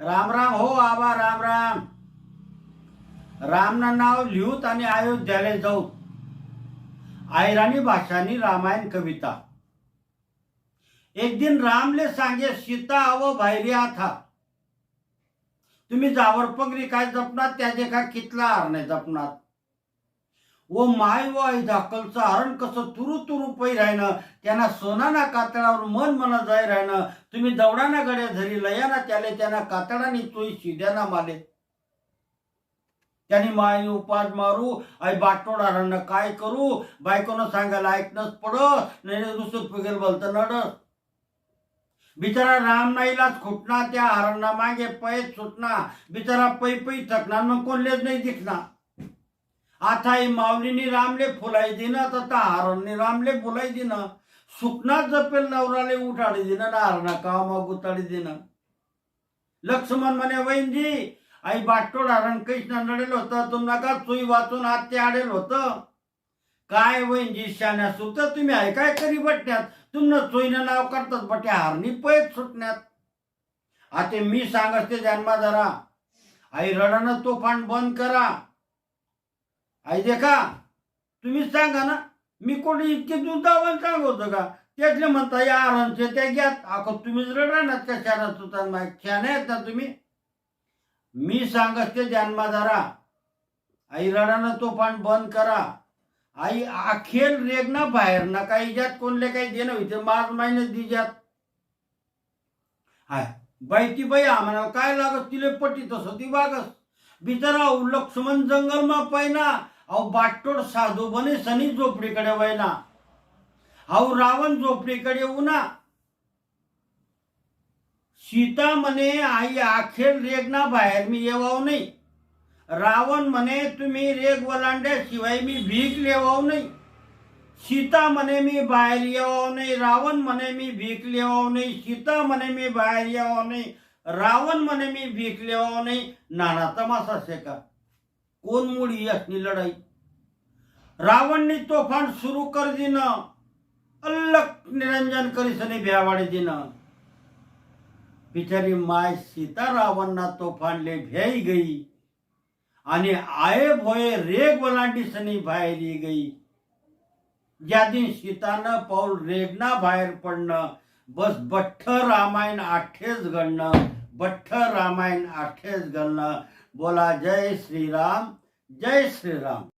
राम राम हो आबा राम राम. रामना नाव लिहूत आणि अयोध्याला जाऊ आयराणी भाषानी रामायण कविता. एक दिन रामले सांगे सीता अव भायरी आता तुम्ही जावर पगरी काय जपणार त्याचे का कितला हार नाही जपणार व माय व आई धाकलचं हरण कसं तुरु तुरु पै राहणं त्यांना सोनाना कातळावर मन मना जाय राहणं. तुम्ही दवडाना गड्या धरी लयाना त्याले त्यांना कातडानी तोई शिद्याना माले. त्यांनी माय उपास मारू आई बाटोड हरणं काय करू? बायकोनं सांगायला ऐकणंच पड नाही दुसरं पिगेल बोलतं नडस बिचारा राम नाईलाच खुटना त्या हरणा मागे पैत सुटना बिचारा पै पै थकणार मग कोणलेच नाही दिसणार आता ही माऊलीनी रामले फुलाई दिनं तथा हरणने रामले फुलाई दिनं. सुकना जपेल नवराले उठाडी दिनं नारणा कामा गुताडी दिनं. लक्ष्मण म्हणे वैनजी आई बाटोड हरण कृष्ण नडेल होतं तुम नका चुई वाचून हात ते आडेल होतं? काय वैनजी शान्या सुत तुम्ही ऐकाय करी बटण्यात? तुमनं चोईनं नाव करतात बटे हारणी पैत सुटण्यात. आता मी सांगते जन्मा जरा आई रडानं तोफान बंद करा. आई देखा तुम्हीच सांगा ना. मी कोणी इतके दुधावन सांगवतो का? त्यातले म्हणता या आरामचे त्या घ्यात अको तुम्हीच रडा ना त्या शहरात सुतान माग छान आहेत ना तुम्ही. मी सांगत ते जन्माधारा आई रडानं पण बंद करा. आई अखेर रेगना बाहेर ना. काही ज्यात कोणले काही देणं होते मार्च महिन्यात दिजात हाय बाई ती बाई आम्हाला काय लागत तिले पटी तसं ती वागस. बिचारा लक्ष्मण जंगल मा पैना अहो बाटोड साधू बने सनी झोपडीकडे वयना अहो रावण झोपडीकडे उना सीता म्हणे आई अखेर रेगना बाहेर मी येवाव नाही रावण म्हणे तुम्ही रेग वलांड्याशिवाय मी भीक लेवाव नाही सीता म्हणे मी बाहेर येवाव नाही रावण म्हणे मी भीक लेवाव नाही सीता म्हणे मी बाहेर येवाव नाही रावण म्हणे मी भीक लेवाव नाही नाना तमासा शेका कोण मुडी असली लढाई रावणनी तोफान सुरू कर दिन अल्लक निरंजन करीसने भ्यावाडे दिन बिचारी माय सीता रावणना तोफानले भ्याई गई आणि आये भोये रेग वलांडी सनी बाहेर गई ज्या दिन सीतानं पाऊल रेगना बाहेर पडणं बस बठ्ठ रामायण आठेच घडणं बठ्ठ रामायण आठेच घडणं बोला जय श्रीराम जय श्रीराम।